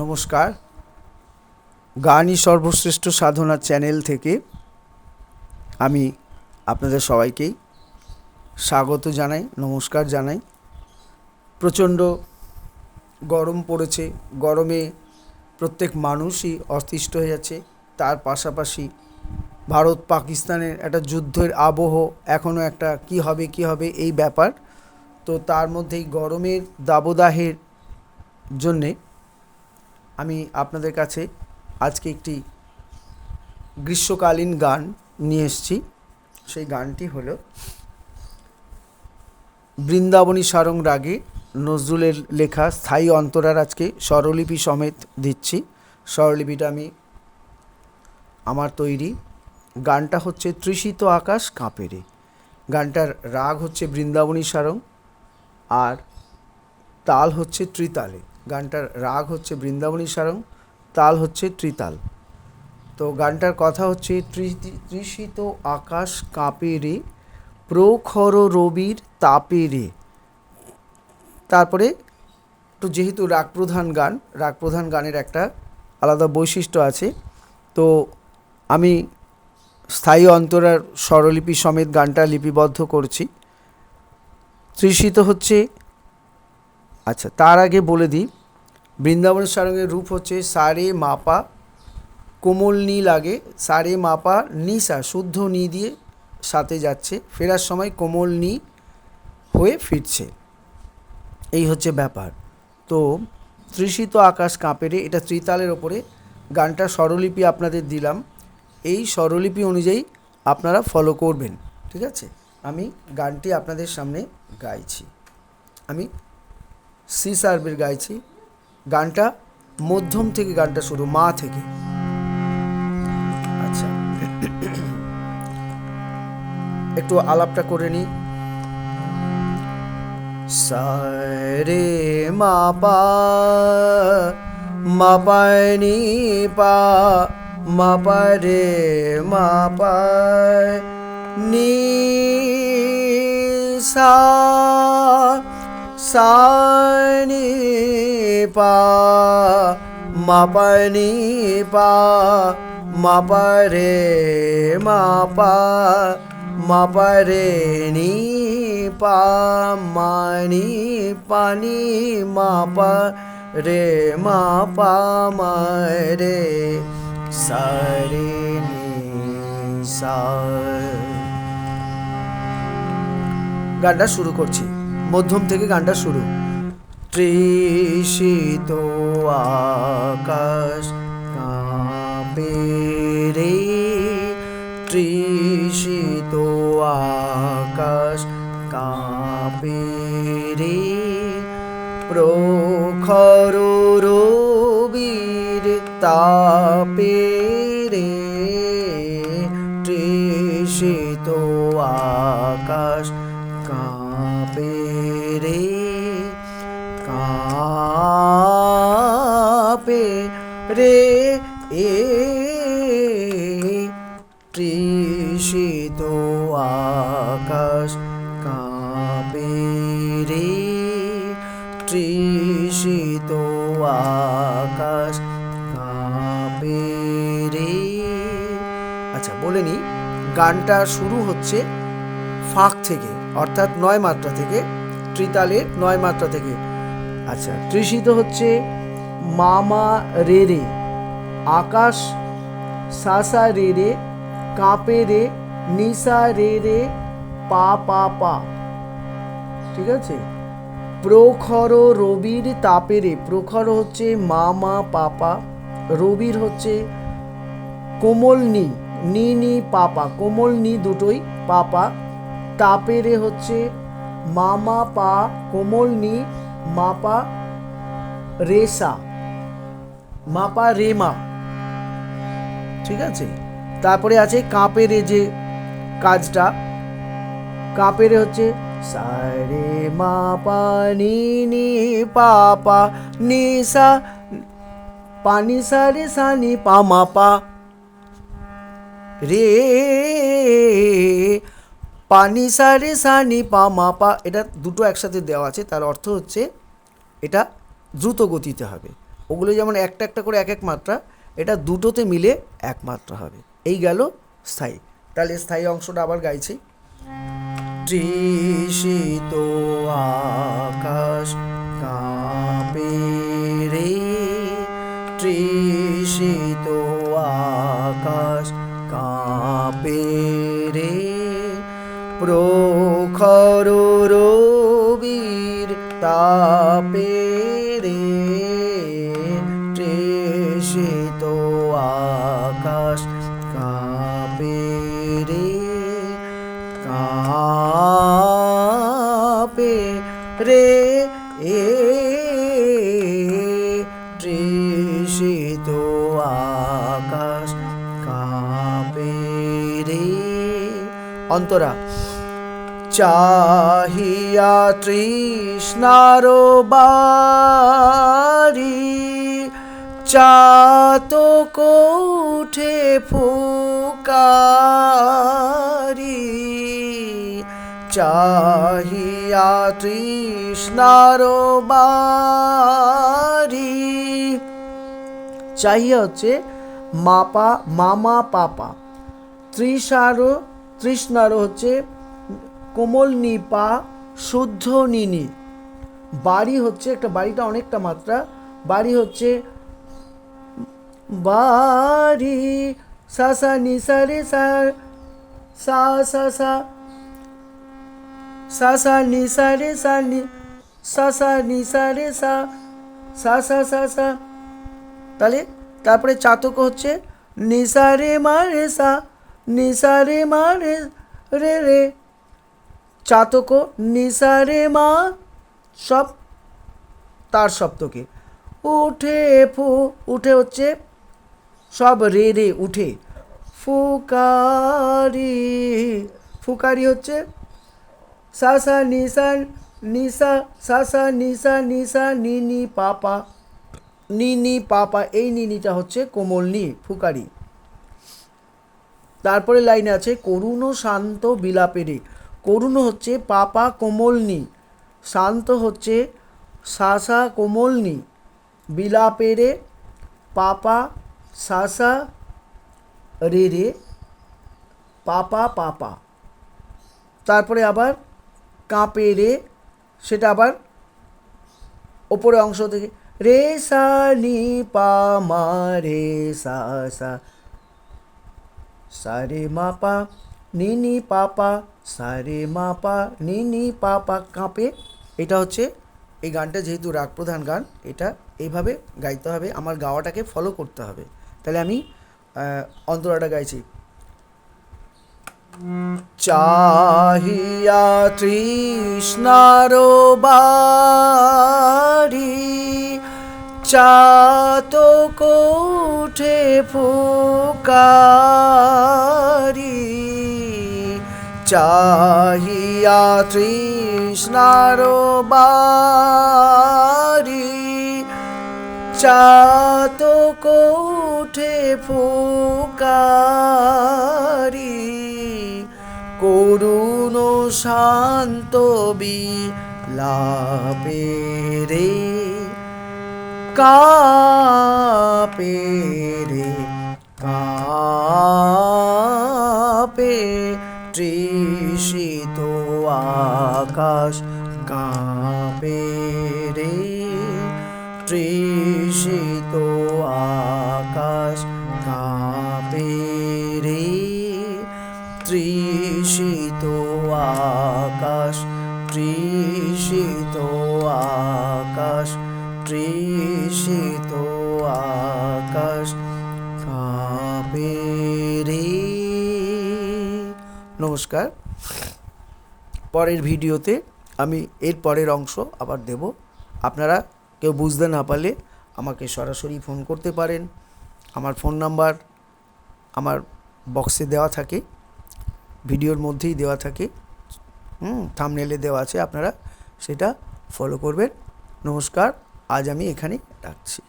নমস্কার। গানই সর্বশ্রেষ্ঠ সাধনা চ্যানেল থেকে আমি আপনাদের সবাইকেই স্বাগত জানাই, নমস্কার জানাই। প্রচণ্ড গরম পড়েছে, গরমে প্রত্যেক মানুষই অতিষ্ঠ হয়ে যাচ্ছে। তার পাশাপাশি ভারত পাকিস্তানের একটা যুদ্ধের আবহ এখনও একটা কি হবে কি হবে এই ব্যাপার। তো তার মধ্যেই গরমের দাবদাহের জন্যে আমি আপনাদের কাছে আজকে একটি গ্রীষ্মকালীন গান নিয়ে এসেছি। সেই গানটি হলো বৃন্দাবনী সারং রাগে নজরুলের লেখা স্থায়ী অন্তরার আজকে স্বরলিপি সমেত দিচ্ছি। স্বরলিপিটা আমি আমার তৈরি। গানটা হচ্ছে তৃষিত আকাশ কাঁপেরে গানটার রাগ হচ্ছে বৃন্দাবনী সারং আর তাল হচ্ছে ত্রিতালে। গানটার রাগ হচ্ছে বৃন্দাবনী সারং, তাল হচ্ছে ত্রিতাল। তো গানটার কথা হচ্ছে তৃষিত আকাশ কাঁপে রে, প্রখর রবির তাপে রে। তারপরে তো যেহেতু রাগ প্রধান গান, রাগ প্রধান গানের একটা আলাদা বৈশিষ্ট্য আছে, তো আমি স্থায়ী অন্তরার স্বরলিপি সমেত গানটা লিপিবদ্ধ করছি। তৃষিত হচ্ছে আচ্ছা তার আগে বলে দিই বৃন্দাবন সারঙ্গের রূপ হচ্ছে সারে মাপা, কোমল নি লাগে সারে মাপা নিসা শুদ্ধ নি দিয়ে সাথে যাচ্ছে, ফেরার সময় কোমল নি হয়ে ফিরছে। এই হচ্ছে ব্যাপার। তো তৃষিত আকাশ কাঁপেরে এটা ত্রিতালের ওপরে। গানটা স্বরলিপি আপনাদের দিলাম। এই স্বরলিপি অনুযায়ী আপনারা ফলো করবেন, ঠিক আছে? আমি গানটি আপনাদের সামনে গাইছি। আমি সি সার্ভের গাইছি। গানটা মধ্যম থেকে গানটা শুরু, মা থেকে। আচ্ছা। একটু আলাপটা করে নিই সারে মা পা, মা পায় নি পা, মা পায় রে মা পায় নি সা সা নি পা মা পায় নি পা মা পায় রে মা পা মা পায় রে নি পা মা নি পানি মা পা রে মা পা মা রে সা নি গানটা শুরু করছি, মধ্যম থেকে গানটা শুরু। তৃষিত আকাশ কাঁপে রে। তৃষিত আকাশ কাঁপে রে। প্রখর রবির তাপে রে। তৃষিত আকাশ কাঁপে তৃষিত আকাশ কাঁপে রে। আচ্ছা বলে নি, গানটা শুরু হচ্ছে ফাঁক থেকে, অর্থাৎ নয় মাত্রা থেকে, ত্রিতালের নয় মাত্রা থেকে। আচ্ছা তৃষিত হচ্ছে মামা রে রে, আকাশ সাসা রে রে, কাঁপে রে নিসা রে রে, পা পা পা। ঠিক আছে? প্রখর রবির তাপেরে, প্রখর হচ্ছে মা মা, পাপা, রবির হচ্ছে কোমল নি নি নি, পাপা, কোমল নি দুটোই পাপা, তাপেরে হচ্ছে মামা পা, কোমল নি, মাপা, রেসা, মাপা, রেমা, ঠিক আছে? তারপরে আছে কাঁপেরে যে কাজটা, কাঁপেরে হচ্ছে সারে মা পা নি পাপা নি সা পানি সা রে সা নি পা রে পানি সা রে সা নি পা মা পা এটা দুটো একসাথে দেওয়া আছে, তার অর্থ হচ্ছে এটা দ্রুত গতিতে হবে। ওগুলো যেমন একটা একটা করে এক এক মাত্রা, এটা দুটোতে মিলে এক মাত্রা হবে। এই গেল স্থায়ী। তাহলে স্থায়ী অংশটা আবার গাইছি। তৃষিত আকাশ কাঁপে রে। তৃষিত আকাশ কাঁপে রে। প্রখর রে এ তৃষিত আকাশ কাপে রে। অন্তরা চাহিয়া তৃষ্ণার বাড়ি চাতক উঠে ফুকারি চাহিয়া তৃষ্ণার বাড়ি চাহিয়া হচ্ছে মাপা, মামা, পাপা। তৃষারো, তৃষ্ণারো হচ্ছে কোমল নিপা, শুদ্ধ নিনি। বাড়ি হচ্ছে, একটা বাড়িটা অনেকটা মাত্রা, বাড়ি হচ্ছে বাড়ি। সা সা, নি, সা, রে, সা সা সা সা সা সা নি সা রে সা নি সা সা নি সা রে সা সা সা সা সা তাহলে তারপরে চাতক হচ্ছে নিসা রে, মা, রে, সা। নিসা রে, মা, রে রে রে। চাতক নিসা রে, মা, সব তার সপ্তকে উঠে ফু, উঠে হচ্ছে সব রে রে, উঠে। ফুকারি ফুকারি হচ্ছে সা সা নিসা নিসা সা সা নিসা নিসা নিনি পাপা নিনি পাপা এই নিনিটা হচ্ছে কোমল নি ফুকারি। তারপরে লাইনে আছে, করুণ শান্ত বিলাপেরে। করুণ হচ্ছে পাপা কোমলনি শান্ত হচ্ছে সাসা কোমলনি বিলাপেরে। পাপা সাসা রে রে পাপা পাপা। তারপরে আবার কাঁপে রে সেটা আবার ওপরে অংশ থেকে, রে সা নি পা মা রে সা সা সারে মাপা নিনি পাপা সারে মাপা নিনি পাপা কাঁপে। এটা হচ্ছে এই গানটা যেহেতু রাগ প্রধান গান, এটা এইভাবে গাইতে হবে, আমার গাওয়াটাকে ফলো করতে হবে। তাহলে আমি অন্তরাটা গাইছি। চাহিয়া তৃষ্ণার বাড়ি চাতক উঠে ফুকারি। চাহিয়া তৃষ্ণার বাড়ি চাতক উঠে ফুকারি। করুণ শান্ত বিলাপে রে কাপে রে কাপে তৃষিত আকাশ কাপে রে তৃষিত আকাশ, তৃষিত আকাশ তৃষিত আকাশ কাঁপে রে নমস্কার। পরের ভিডিওতে আমি এর পরের অংশ আবার দেব। আপনারা কেউ বুঝতে না পারলে আমাকে সরাসরি ফোন করতে পারেন। আমার ফোন নাম্বার আমার বক্সে দেওয়া থাকে, ভিডিওর মধ্যেই দেওয়া থাকে। হুম থামনেলে দেওয়া আছে আপনারা সেটা ফলো করবেন। নমস্কার আজ আমি এখানেই রাখছি।